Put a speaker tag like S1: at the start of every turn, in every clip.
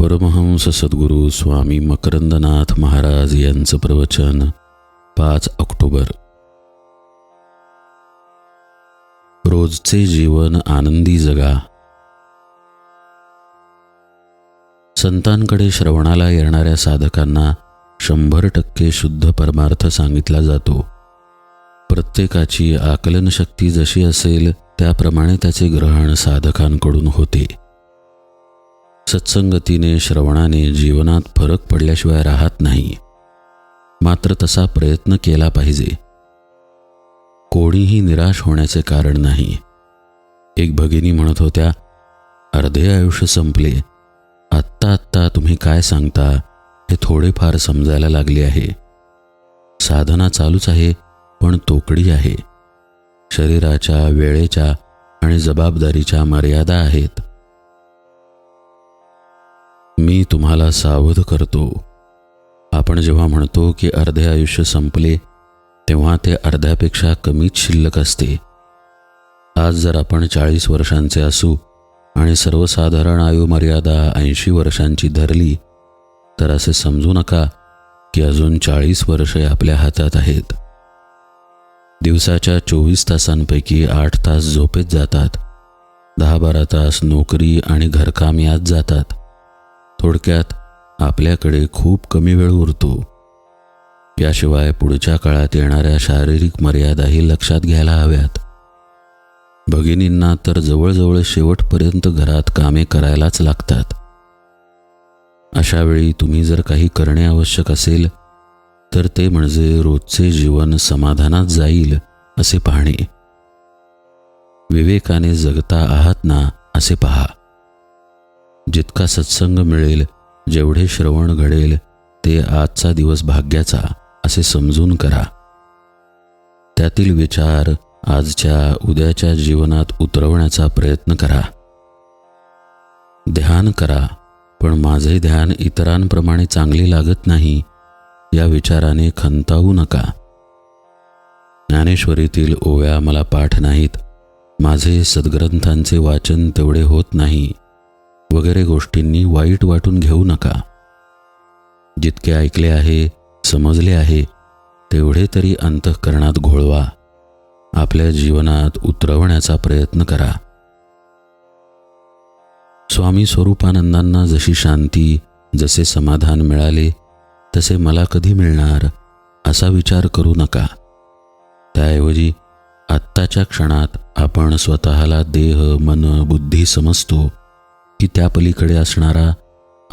S1: परमहंस सद्गुरू स्वामी मकरंदनाथ महाराज यांचं प्रवचन पाच ऑक्टोबर. रोजचे जीवन आनंदी जगा. संतांकडे श्रवणाला येणाऱ्या साधकांना शंभर टक्के शुद्ध परमार्थ सांगितला जातो. प्रत्येकाची आकलनशक्ती जशी असेल त्याप्रमाणे त्याचे ग्रहण साधकांकडून होते. सत्संगतीने श्रवणाने जीवनात फरक पडल्याशिवाय राहत नाही. मात्र तसा प्रयत्न केला पाहिजे. कोणीही निराश होण्याचे कारण नाही. एक भगिनी म्हणत होत्या अर्धे आयुष्य संपले. आत्ता आत्ता तुम्ही काय सांगता? हे थोडेफार समजायला लागले आहे. साधना चालूच आहे पण तोकडी आहे. शरीराच्या वेळेच्या आणि जबाबदारीच्या मर्यादा आहेत. मी तुम्हाला सावध करतो. आपण जेव्हा म्हणतो की अर्धे आयुष्य संपले तेव्हा ते अर्ध्यापेक्षा कमीच शिल्लक असते. आज जर आपण चाळीस वर्षांचे असू आणि सर्वसाधारण आयुमर्यादा ऐंशी वर्षांची धरली तर असे समजू नका की अजून चाळीस वर्षे आपल्या हातात आहेत. दिवसाच्या चोवीस तासांपैकी आठ तास झोपेत जातात. दहा बारा तास नोकरी आणि घरकाम यात जातात. थोडक्यात आपल्याकडे खूप कमी वेळ उरतो. याशिवाय पुढच्या काळात येणाऱ्या शारीरिक मर्यादाही लक्षात घ्यायला हव्यात. भगिनींना तर जवळजवळ शेवटपर्यंत घरात कामे करायलाच लागतात. अशा वेळी तुम्ही जर काही करणे आवश्यक असेल तर ते म्हणजे रोजचे जीवन समाधानात जाईल असे पाहणे. विवेकाने जगता आहात ना असे पहा. जितका सत्संग मिळेल जेवढे श्रवण घडेल ते आजचा दिवस भाग्याचा असे समजून करा. त्यातील विचार आजच्या उद्याच्या जीवनात उतरवण्याचा प्रयत्न करा. ध्यान करा पण माझे ध्यान इतरांप्रमाणे चांगले लागत नाही या विचाराने खंतावू नका. ज्ञानेश्वरीतील ओव्या मला पाठ नाहीत माझे सद्ग्रंथांचे वाचन तेवढे होत नाही. वगैरे गोष्टींनी वाईट वाटून घेऊ नका. जितके ऐकले आहे समजले आहे तेवढे तरी अंतःकरणात घोळवा. आपल्या जीवनात उतरवण्याचा प्रयत्न करा. स्वामी स्वरूपानंदांना जशी शांती जसे समाधान मिळाले तसे मला कधी मिळणार असा विचार करू नका. त्याऐवजी आत्ताच्या क्षणात आपण स्वतःला देह मन बुद्धी समजतो. की त्या पलीकडे असणारा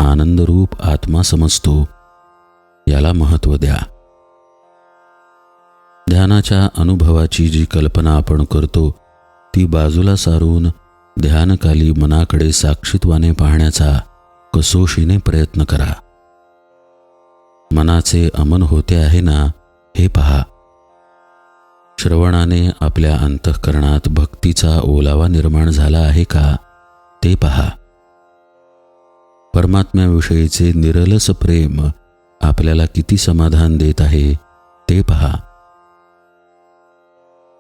S1: आनंदरूप आत्मा समजतो. याला महत्त्व द्या. ध्यानाच्या अनुभवाची जी कल्पना आपण करतो ती बाजूला सारून ध्यानकाली मनाकडे साक्षीत्वाने पाहण्याचा कसोशीने प्रयत्न करा. मनाचे अमन होते आहे ना हे पहा. श्रवणाने आपल्या अंतःकरणात भक्तीचा ओलावा निर्माण झाला आहे का ते पहा. परमात्म्याविषयीचे निरलस प्रेम आपल्याला किती समाधान देत आहे ते पहा.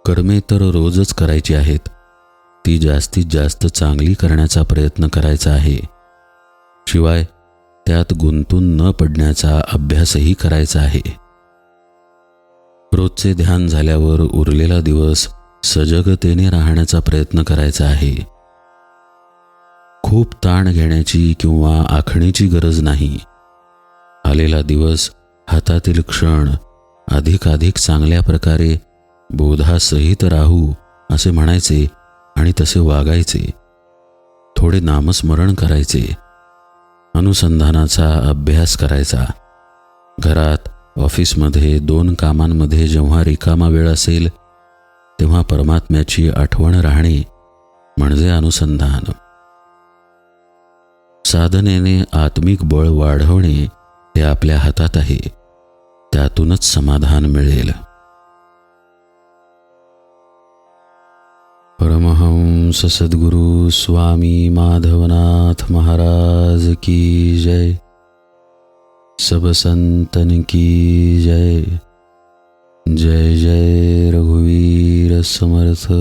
S1: कर्मे तर रोजच करायची आहेत. ती जास्तीत जास्त चांगली करण्याचा प्रयत्न करायचा आहे. शिवाय त्यात गुंतून न पडण्याचा अभ्यासही करायचा आहे. रोजचे ध्यान झाल्यावर उरलेला दिवस सजगतेने राहण्याचा प्रयत्न करायचा आहे. खूप ताण घेण्याची किंवा आखणीची गरज नाही. आलेला दिवस हातातील क्षण अधिकाधिक चांगल्या प्रकारे बोधासहित राहू असे म्हणायचे आणि तसे वागायचे. थोडे नामस्मरण करायचे. अनुसंधानाचा अभ्यास करायचा. घरात ऑफिसमध्ये दोन कामांमध्ये जेव्हा रिकामा वेळ असेल तेव्हा परमात्म्याची आठवण राहणे म्हणजे अनुसंधान. साधनेने आत्मिक बळ वाढवणे हे आपल्या हातात आहे. त्यातूनच समाधान मिळेल. परमहंस सद्गुरु स्वामी माधवनाथ महाराज की जय. सब संतन की जय. जय जय रघुवीर समर्थ.